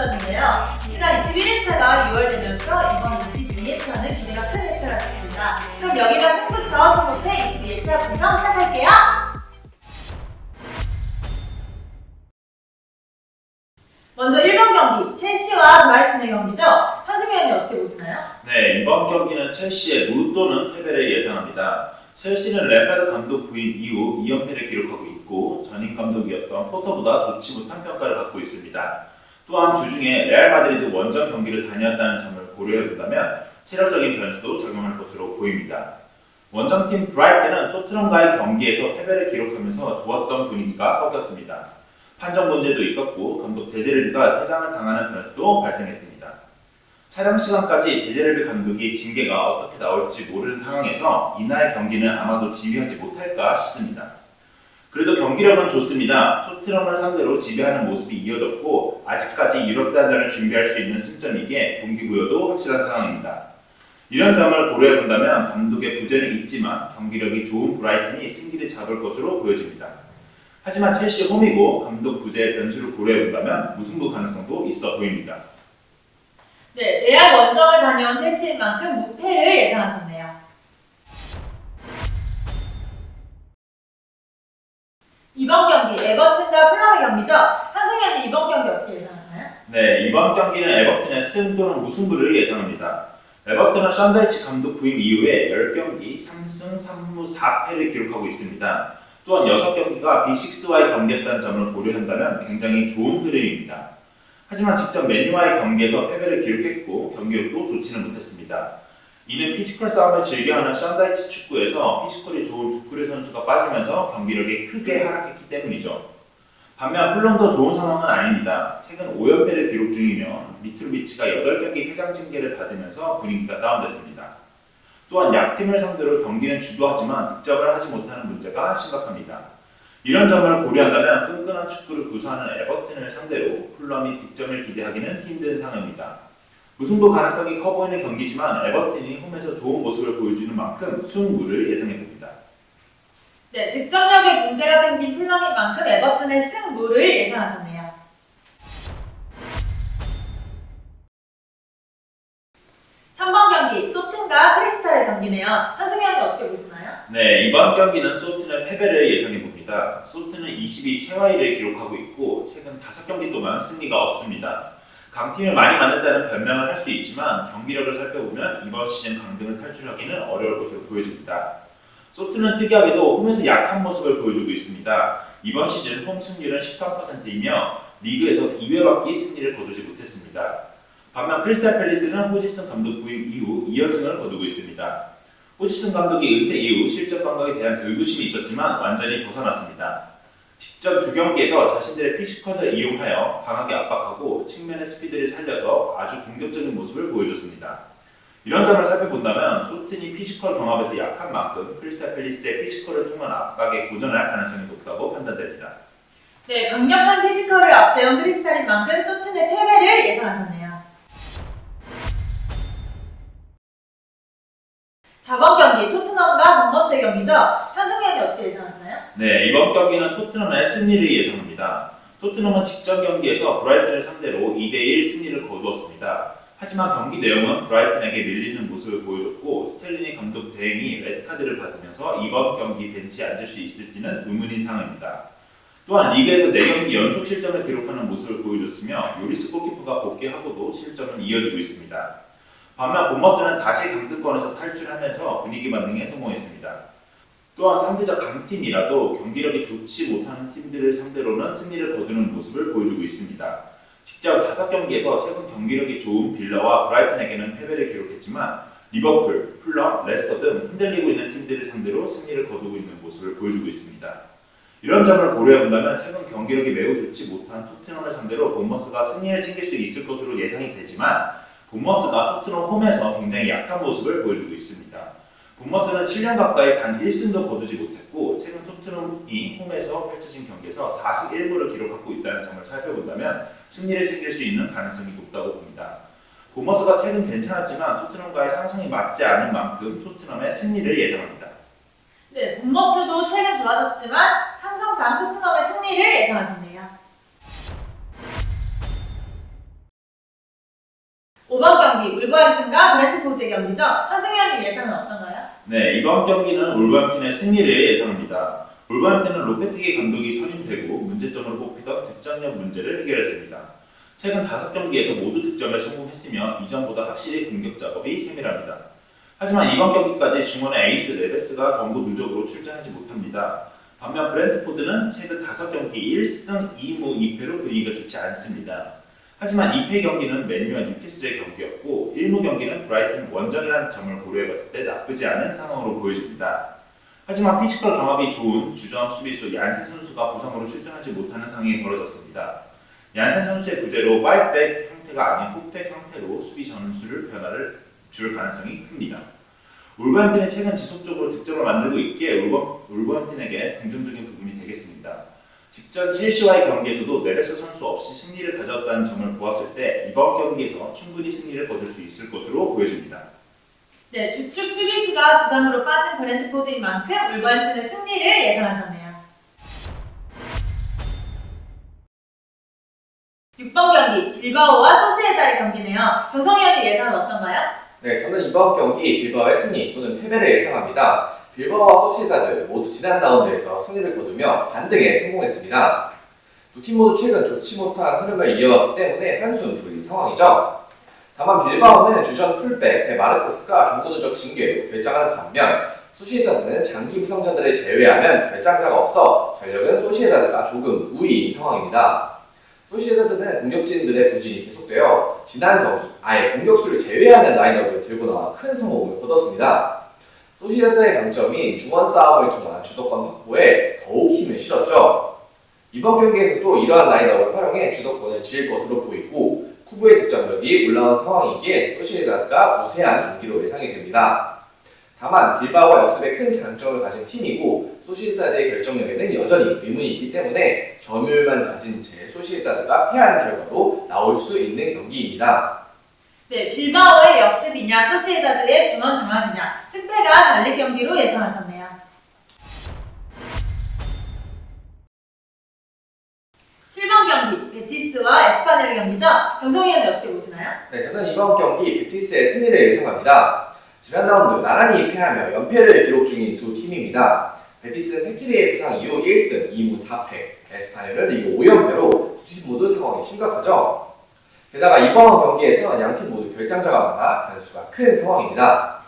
주였는데요. 지난 21일차가 6월 되면서 이번 22일차는 기대가 큰 회차가 됐습니다. 그럼 여기가 승부처 선목회 22일차 분석 시작할게요. 먼저 1번 경기, 첼시와 브라이튼의 경기죠. 한승희 의원님 어떻게 보시나요? 네, 이번 경기는 첼시의 무 또는 패배를 예상합니다. 첼시는 램파드 감독 부임 이후 2연패를 기록하고 있고 전임 감독이었던 포터보다 좋지 못한 평가를 받고 있습니다. 또한 주중에 레알 마드리드 원정 경기를 다녔다는 점을 고려해 본다면 체력적인 변수도 작용할 것으로 보입니다. 원정팀 브라이튼은 토트넘과의 경기에서 패배를 기록하면서 좋았던 분위기가 꺾였습니다. 판정 문제도 있었고 감독 데제르비가 퇴장을 당하는 변수도 발생했습니다. 촬영 시간까지 데제르비 감독이 징계가 어떻게 나올지 모르는 상황에서 이날 경기는 아마도 지휘하지 못할까 싶습니다. 그래도 경기력은 좋습니다. 토트넘을 상대로 지배하는 모습이 이어졌고 아직까지 유럽 단전을 준비할 수 있는 승점이기에 동기부여도 확실한 상황입니다. 이런 점을 고려해 본다면 감독의 부재는 있지만 경기력이 좋은 브라이튼이 승기를 잡을 것으로 보여집니다. 하지만 첼시 홈이고 감독 부재의 변수를 고려해 본다면 무승부 가능성도 있어 보입니다. 네, 레알 원정을 다녀온 첼시인 만큼 무패를 예상하셨네요. 이번 경기 에버튼과 플럼의 경기죠. 의원님 이번 경기 어떻게 예상하시나요? 네, 이번 경기는 에버튼의 승 또는 무승부를 예상합니다. 에버튼은 션다이치 감독 부임 이후에 10경기 3승 3무 4패를 기록하고 있습니다. 또한 6경기가 빅6와의 경기였다는 점을 고려한다면 굉장히 좋은 흐름입니다. 하지만 직접 맨유와의 경기에서 패배를 기록했고 경기력도 좋지는 못했습니다. 이는 피지컬 싸움을 즐겨하는 션다이치 축구에서 피지컬이 좋은 두쿠르 선수가 빠지면서 경기력이 크게 하락했기 때문이죠. 반면 플럼도 좋은 상황은 아닙니다. 최근 5연패를 기록 중이며 미트로비치가 8경기 퇴장 징계를 받으면서 분위기가 다운됐습니다. 또한 약팀을 상대로 경기는 주도하지만 득점을 하지 못하는 문제가 심각합니다. 이런 점을 고려한다면 끈끈한 축구를 구사하는 에버튼을 상대로 플럼이 득점을 기대하기는 힘든 상황입니다. 무승부 가능성이 커 보이는 경기지만 에버튼이 홈에서 좋은 모습을 보여주는 만큼 승부를 예상해 봅니다. 네, 득점력에 문제가 생긴 플럼인 만큼 에버튼의 승부를 예상하셨네요. 삼번 경기 소튼과 크리스탈의 경기네요. 한승희 의원님 어떻게 보시나요? 네, 이번 경기는 소트는 패배를 예상해 봅니다. 소트는 22 최하위를 기록하고 있고 최근 5경기 동안 승리가 없습니다. 강팀을 많이 만든다는 변명을 할 수 있지만 경기력을 살펴보면 이번 시즌 강등을 탈출하기는 어려울 것으로 보여집니다. 소트는 특이하게도 홈에서 약한 모습을 보여주고 있습니다. 이번 시즌 홈 승률은 13%이며 리그에서 2회밖에 승리를 거두지 못했습니다. 반면 크리스탈 팰리스는 호지슨 감독 부임 이후 2연승을 거두고 있습니다. 호지슨 감독이 은퇴 이후 실적 감각에 대한 의구심이 있었지만 완전히 벗어났습니다. 직전 두 경기에서 자신들의 피지컬을 이용하여 강하게 압박하고 측면의 스피드를 살려서 아주 공격적인 모습을 보여줬습니다. 이런 점을 살펴본다면 소튼이 피지컬 경합에서 약한 만큼 크리스탈 팰리스의 피지컬을 통한 압박에 고전할 가능성이 높다고 판단됩니다. 네, 강력한 피지컬을 앞세운 크리스탈인 만큼 소튼의 패배를 예상하셨네요. 4번 경기 토트넘과 본머스의 경기죠. 네, 이번 경기는 토트넘의 승리를 예상합니다. 토트넘은 직전 경기에서 브라이튼을 상대로 2대1 승리를 거두었습니다. 하지만 경기 내용은 브라이튼에게 밀리는 모습을 보여줬고 스텔리니 감독 대행이 레드카드를 받으면서 이번 경기 벤치에 앉을 수 있을지는 의문인 상황입니다. 또한 리그에서 4경기 연속 실점을 기록하는 모습을 보여줬으며 요리스 골키퍼가 복귀하고도 실점은 이어지고 있습니다. 반면 본머스는 다시 강등권에서 탈출하면서 분위기 만등에 성공했습니다. 또한 상대적 강팀이라도 경기력이 좋지 못하는 팀들을 상대로는 승리를 거두는 모습을 보여주고 있습니다. 직접 5경기에서 최근 경기력이 좋은 빌라와 브라이튼에게는 패배를 기록했지만 리버풀, 풀럼, 레스터 등 흔들리고 있는 팀들을 상대로 승리를 거두고 있는 모습을 보여주고 있습니다. 이런 점을 고려해 본다면 최근 경기력이 매우 좋지 못한 토트넘을 상대로 본머스가 승리를 챙길 수 있을 것으로 예상이 되지만 본머스가 토트넘 홈에서 굉장히 약한 모습을 보여주고 있습니다. 본머스는 7년 가까이 단 1승도 거두지 못했고 최근 토트넘이 홈에서 펼쳐진 경기에서 4승 1무를 기록하고 있다는 점을 살펴본다면 승리를 챙길 수 있는 가능성이 높다고 봅니다. 본머스가 최근 괜찮았지만 토트넘과의 상성이 맞지 않은 만큼 토트넘의 승리를 예상합니다. 네, 본머스도 최근 좋아졌지만 상성상 토트넘의 승리를 예상하셨네요. 5번 경기 울버햄튼과 브랜트포드의 경기죠. 한승현님 예상은 어떤가요? 네, 이번 경기는 울버햄튼의 승리를 예상합니다. 울버햄튼은 로페티기 감독이 선임되고 문제점으로 뽑히던 득점력 문제를 해결했습니다. 최근 5경기에서 모두 득점에 성공했으며 이전보다 확실히 공격 작업이 세밀합니다. 하지만 이번 경기까지 중원의 에이스 레베스가 경고 누적으로 출전하지 못합니다. 반면 브랜트포드는 최근 5경기 1승 2무 2패로 분위기가 좋지 않습니다. 하지만 2패 경기는 맨유와 뉴캐슬의 경기였고 1무 경기는 브라이튼 원정이라는 점을 고려해봤을 때 나쁘지 않은 상황으로 보여집니다. 하지만 피지컬 경합이 좋은 주전 수비수 얀센 선수가 부상으로 출전하지 못하는 상황이 벌어졌습니다. 얀센 선수의 부재로 5백 형태가 아닌 풋백 형태로 수비 전술을 변화를 줄 가능성이 큽니다. 울버햄튼이 최근 지속적으로 득점을 만들고 있기에 울버, 울버햄튼에게 긍정적인 부분이 되겠습니다. 직전 첼시와의 경기에서도 네베스 선수 없이 승리를 가져왔다는 점을 보았을 때 이번 경기에서 충분히 승리를 거둘 수 있을 것으로 보여집니다. 네, 주축 수비수가 부상으로 빠진 브랜트포드인 만큼 울버햄튼의 승리를 예상하셨네요. 6번 경기 빌바오와 소시에다의 경기네요. 경성위원님 예상은 어떤가요? 네, 저는 이번 경기 빌바오의 승리 또는 패배를 예상합니다. 빌바오와 소시에다드 모두 지난 라운드에서 승리를 거두며 반등에 성공했습니다. 두 팀 모두 최근 좋지 못한 흐름을 이어왔기 때문에 한숨 돌린 상황이죠. 다만 빌바오는 주전 풀백 데마르코스가 경고 누적 징계로 결장하는 반면 소시에다드는 장기 부상자들을 제외하면 결장자가 없어 전력은 소시에다드가 조금 우위인 상황입니다. 소시에다드는 공격진들의 부진이 계속되어 지난 경기 아예 공격수를 제외하는 라인업을 들고 나와 큰 성공을 거뒀습니다. 소시에다드의 강점인 중원 싸움을 통한 주도권 확보에 더욱 힘을 실었죠. 이번 경기에서도 이러한 라인업을 활용해 주도권을 쥘 것으로 보이고 쿠브의 득점력이 올라온 상황이기에 소시에다드가 우세한 경기로 예상이 됩니다. 다만 빌바오와 역습에 큰 장점을 가진 팀이고 소시에다드의 결정력에는 여전히 의문이 있기 때문에 점유율만 가진 채 소시에다드가 패하는 결과도 나올 수 있는 경기입니다. 네, 빌바오의 역습이냐 소시에다드의 중원 장악이냐 승패가 달릴 경기로 예상하셨네요. 칠번 경기 베티스와 에스파뇰 경기죠. 경성위원님 어떻게 보시나요? 네, 저는 이번 경기 베티스의 승리를 예상합니다. 지난 라운드 나란히 패하며 연패를 기록 중인 두 팀입니다. 베티스는 페키리의 부상 이후 1승 2무 4패, 에스파뇰은 리그 5연패로 두 팀 모두 상황이 심각하죠. 게다가 이번 경기에서 양팀 모두 결장자가 많아 변수가 큰 상황입니다.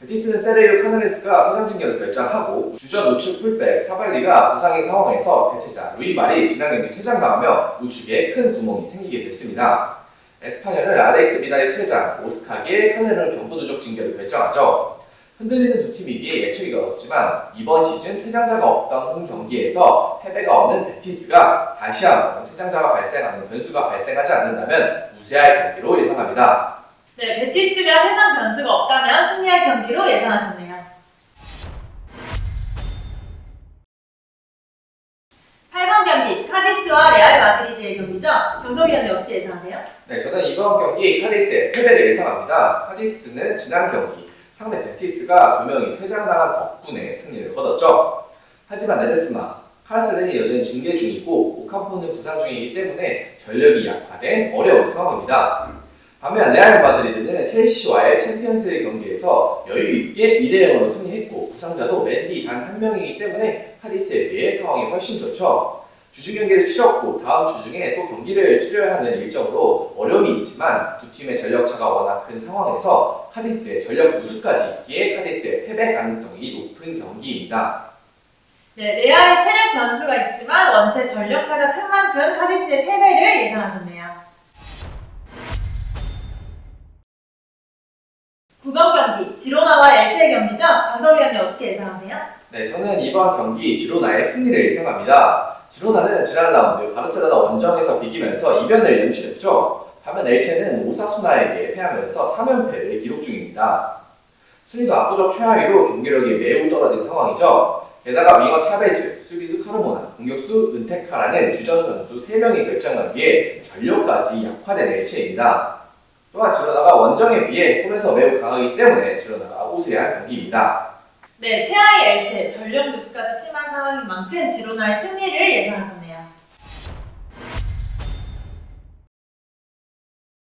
베티스는 세레이오 카나레스가 징계를 결정하고 주전 우측 풀백 사발리가 부상의 상황에서 대체자 루이말이 지난 경기 퇴장당하며 우측에 큰 구멍이 생기게 됐습니다. 에스파뇰은 아렉스 비달의 퇴장, 오스카길, 카네르는 경고 누적 징계를 결정하죠. 흔들리는 두 팀이기에 예측이 어렵지만 이번 시즌 퇴장자가 없던 홈 경기에서 패배가 없는 베티스가 다시 한번 퇴장자가 발생하는 변수가 발생하지 않는다면 우세할 경기로 예상합니다. 네, 베티스가 해상 변수가 없다면 승리할 경기로 예상하셨네요. 8번 경기 카디스와 레알 마드리드의 경기죠. 경성위원님 어떻게 예상하세요? 네, 저는 이번 경기 카디스의 패배를 예상합니다. 카디스는 지난 경기 상대 베티스가 두 명이 퇴장당한 덕분에 승리를 거뒀죠. 하지만 네데스마, 카라셀렌이 여전히 징계 중이고 오카포는 부상 중이기 때문에 전력이 약화된 어려운 상황입니다. 반면 레알 마드리드는 첼시와의 챔피언스리그 경기에서 여유 있게 2대 0으로 승리했고 부상자도 맨디 단 한 명이기 때문에 카디스에 비해 상황이 훨씬 좋죠. 주중 경기를 치렀고 다음 주 중에 또 경기를 치러야 하는 일정으로 어려움이 있지만 두 팀의 전력 차가 워낙 큰 상황에서 카디스의 전력 누수까지 있기에 카디스의 패배 가능성이 높은 경기입니다. 네, 레알의 체력 변수가 있지만 원체 전력차가 큰 만큼 카디스의 패배를 예상하셨네요. 9번 경기 지로나와 엘체의 경기죠. 강성위원님 어떻게 예상하세요? 네, 저는 이번 경기 지로나의 승리를 예상합니다. 지로나는 지난 라운드 바르셀로나 원정에서 비기면서 이변을 연출했죠. 반면 엘체는 오사수나에게 패하면서 3연패를 기록 중입니다. 순위도 압도적 최하위로 경기력이 매우 떨어진 상황이죠. 게다가 윙어 차베즈, 수비수 카르모나, 공격수 은테카라는 주전 선수 3명이 결정하기에 전력까지 약화된 엘체입니다. 또한 지로나가 원정에 비해 홈에서 매우 강하기 때문에 지로나가 우세한 경기입니다. 네, 최하위 엘체 전력 누수까지 심한 상황인 만큼 지로나의 승리를 예상하셨네요.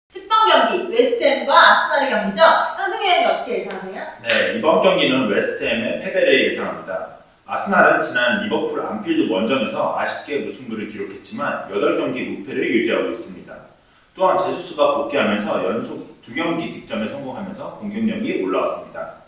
10번 경기 웨스트햄과 아스날의 경기죠. 현승희 의원님 어떻게 예상하세요? 네, 이번 경기는 웨스트햄의 패배를 예상합니다. 아스날은 지난 리버풀 안필드 원정에서 아쉽게 무승부를 기록했지만 8경기 무패를 유지하고 있습니다. 또한 제수스가 복귀하면서 연속 두 경기 득점에 성공하면서 공격력이 올라왔습니다.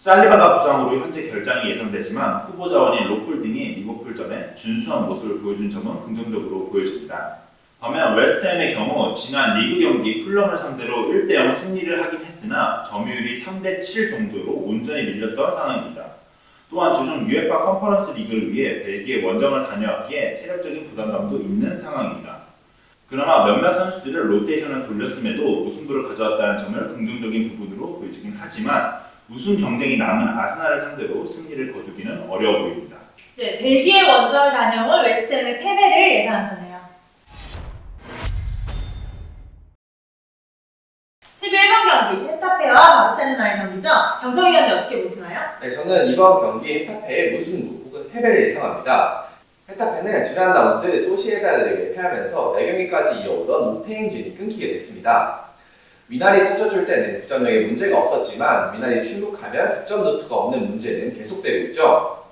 살리바가 부상으로 현재 결장이 예상되지만 후보 자원인 로폴딩이 리버풀전에 준수한 모습을 보여준 점은 긍정적으로 보여집니다. 반면 웨스트햄의 경우 지난 리그 경기 풀럼을 상대로 1대0 승리를 하긴 했으나 점유율이 3대7 정도로 온전히 밀렸던 상황입니다. 또한 주중 UEFA 컨퍼런스 리그를 위해 벨기에 원정을 다녀왔기에 체력적인 부담감도 있는 상황입니다. 그러나 몇몇 선수들을 로테이션을 돌렸음에도 우승부를 가져왔다는 점을 긍정적인 부분으로 보여지긴 하지만 우승 경쟁이 남은 아스날을 상대로 승리를 거두기는 어려워 보입니다. 네, 벨기에 원정을 다녀온 웨스트햄의 패배를 예상하셨네요. 11번 경기 헤타페와 바르셀로나의 경기죠. 경성희 의원님 어떻게 보시나요? 네, 저는 이번 경기 헤타페의 무승부 혹은 패배를 예상합니다. 헤타페는 지난 라운드 소시에다드에게 패하면서 4경기까지 이어오던 무패 행진이 끊기게 됐습니다. 미나리 터져줄 때는 득점력에 문제가 없었지만 미나리 출국하면 득점 루트가 없는 문제는 계속되고 있죠.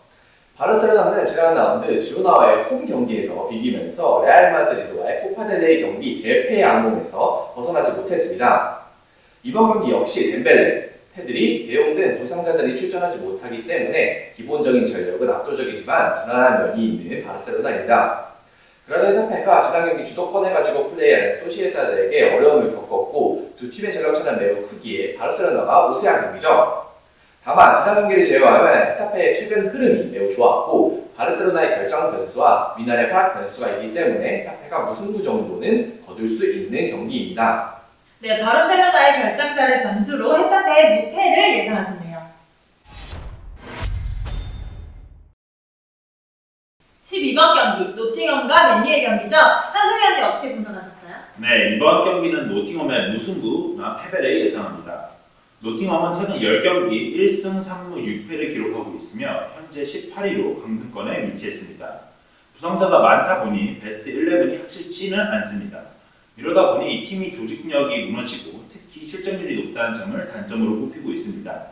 바르셀로나는 지난 라운드 지로나와의 홈 경기에서 비기면서 레알 마드리드와의 코파델레이 경기 대패의 악몽에서 벗어나지 못했습니다. 이번 경기 역시 덴벨레, 패들이 대용 등 부상자들이 출전하지 못하기 때문에 기본적인 전력은 압도적이지만 불안한 면이 있는 바르셀로나입니다. 그러나 헤타페가 지난 경기 주도권을 가지고 플레이하는 소시에다드에게 어려움을 겪었고 두 팀의 전력차는 매우 크기에 바르셀로나가 우세한 경기죠. 다만 지난 경기를 제외하면 헤타페의 최근 흐름이 매우 좋았고 바르셀로나의 결정 변수와 미나의 파악 변수가 있기 때문에 헤타페가 무승부 정도는 거둘 수 있는 경기입니다. 네, 바르셀로나의 결장자를 변수로 헤타페의 무패를 예상하셨네요. 12번 경기 노팅엄과 맨유의 경기죠. 현승희 의원님 어떻게 분석하셨어요? 네, 이번 경기는 노팅엄의 무승부나 패배를 예상합니다. 노팅엄은 최근 10경기 1승 3무 6패를 기록하고 있으며 현재 18위로 강등권에 위치했습니다. 부상자가 많다 보니 베스트 11이 확실치는 않습니다. 이러다 보니 팀이 조직력이 무너지고 특히 실점률이 높다는 점을 단점으로 꼽히고 있습니다.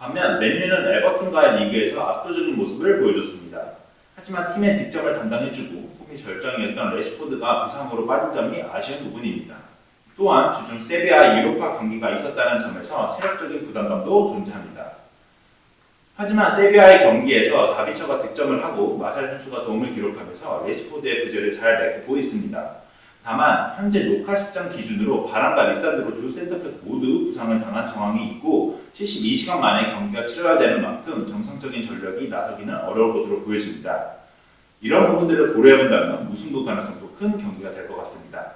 반면 맨유는 에버튼과의 리그에서 압도적인 모습을 보여줬습니다. 하지만 팀의 득점을 담당해주고 폼이 절정이었던 레시포드가 부상으로 빠진 점이 아쉬운 부분입니다. 또한 주중 세비야 유로파 경기가 있었다는 점에서 체력적인 부담감도 존재합니다. 하지만 세비야의 경기에서 자비처가 득점을 하고 마샬 선수가 도움을 기록하면서 레시포드의 부재를 잘 메꾸고 있습니다. 다만 현재 녹화 시점 기준으로 바람과 리산드로 두 센터백 모두 부상을 당한 상황이 있고 72시간 만에 경기가 치러야 되는 만큼 정상적인 전력이 나서기는 어려울 것으로 보여집니다. 이런 부분들을 고려해본다면 무승부 가능성도 큰 경기가 될 것 같습니다.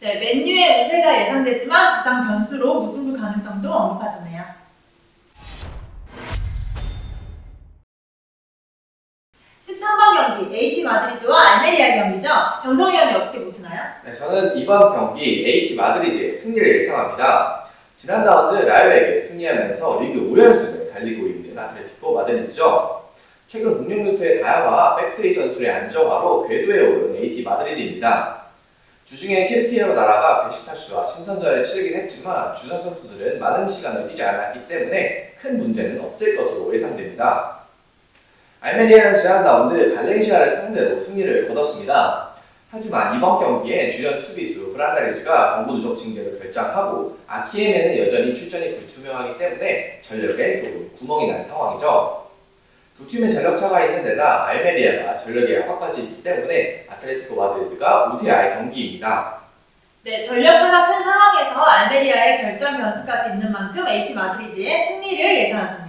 네, 맨유의 우세가 예상되지만 부상 변수로 무승부 가능성도 언급하셨네요. 13번 경기 AT 마드리드와 알메리아 경기죠. 경성희 의원님 어떻게 보시나요? 네, 저는 이번 경기 AT 마드리드의 승리를 예상합니다. 지난 라운드 라요에게 승리하면서 리그 5연승을 달리고 있는 아틀레티코 마드리드죠. 최근 공격 루트의 다양화, 백스리 전술의 안정화로 궤도에 오른 AT 마드리드입니다. 주중에 키르티에로 나라가 베시타슈와 신선전을 치르긴 했지만 주전 선수들은 많은 시간을 뛰지 않았기 때문에 큰 문제는 없을 것으로 예상됩니다. 알메리아는 지난 라운드 발렌시아를 상대로 승리를 거뒀습니다. 하지만 이번 경기에 주연 수비수 브란다리즈가 경고 누적 징계를 결정하고 아키에메는 여전히 출전이 불투명하기 때문에 전력에 조금 구멍이 난 상황이죠. 두 팀의 전력 차가 있는 데다 알메리아가 전력의 약화까지 있기 때문에 아틀레티코 마드리드가 우세할 경기입니다. 네, 전력차가 큰 상황에서 알메리아의 결정 변수까지 있는 만큼 AT 마드리드의 승리를 예상하셨네요.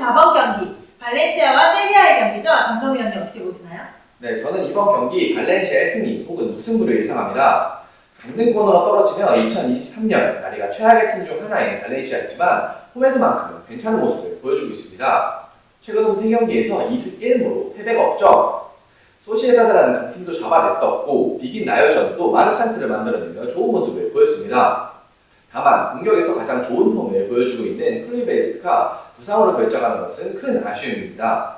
14번 경기 발렌시아와 세비야의 경기죠. 정성 위원님 어떻게 보시나요? 네, 저는 이번 경기 발렌시아의 승리 혹은 무승부를 예상합니다. 강등권으로 떨어지며 2023년 나리가 최악의 팀 중 하나인 발렌시아이지만 홈에서만큼은 괜찮은 모습을 보여주고 있습니다. 최근 홈 3경기에서 2승 1무로 패배가 없죠. 소시에다드라는 강팀도 잡아냈었고 비긴 나요전도 많은 찬스를 만들어내며 좋은 모습을 보였습니다. 다만 공격에서 가장 좋은 보여주고 있는 클리베르트가 부상으로 결정하는 것은 큰 아쉬움입니다.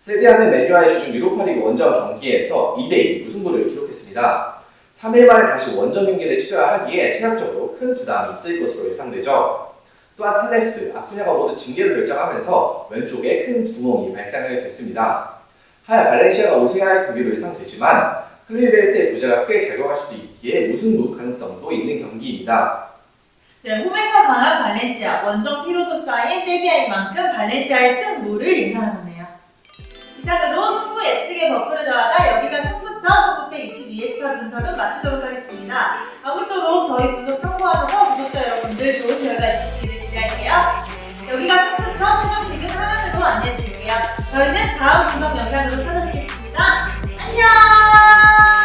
세비야는 메뉴와의 주중 유로파리그 원정 경기에서 2대2 무승부를 기록했습니다. 3일 만에 다시 원정 경기를 치러야 하기에 체력적으로 큰 부담이 있을 것으로 예상되죠. 또한 타데스, 아쿠냐가 모두 징계를 결정하면서 왼쪽에 큰 구멍이 발생하게 됐습니다. 하여 발렌시아가 우승할 경기로 예상되지만 클리벨트의 부자가 꽤 작용할 수도 있기에 무승부 가능성도 있는 경기입니다. 네, 홈에서 강한 원정 피로도 쌓인 세비야인 만큼 발렌시아의 승부를 예상하셨네요. 이상으로 승부 예측의 버프를 더하다 여기가 승부처 승부대 22회차 분석은 마치도록 하겠습니다. 아무쪼록 저희 분석 참고하셔서 구독자 여러분들 좋은 결과 있으시기를 기대할게요. 여기가 승부처 최종 지금 화면으로 안내해드릴게요. 저희는 다음 분석 영상으로 찾아뵙겠습니다. 안녕!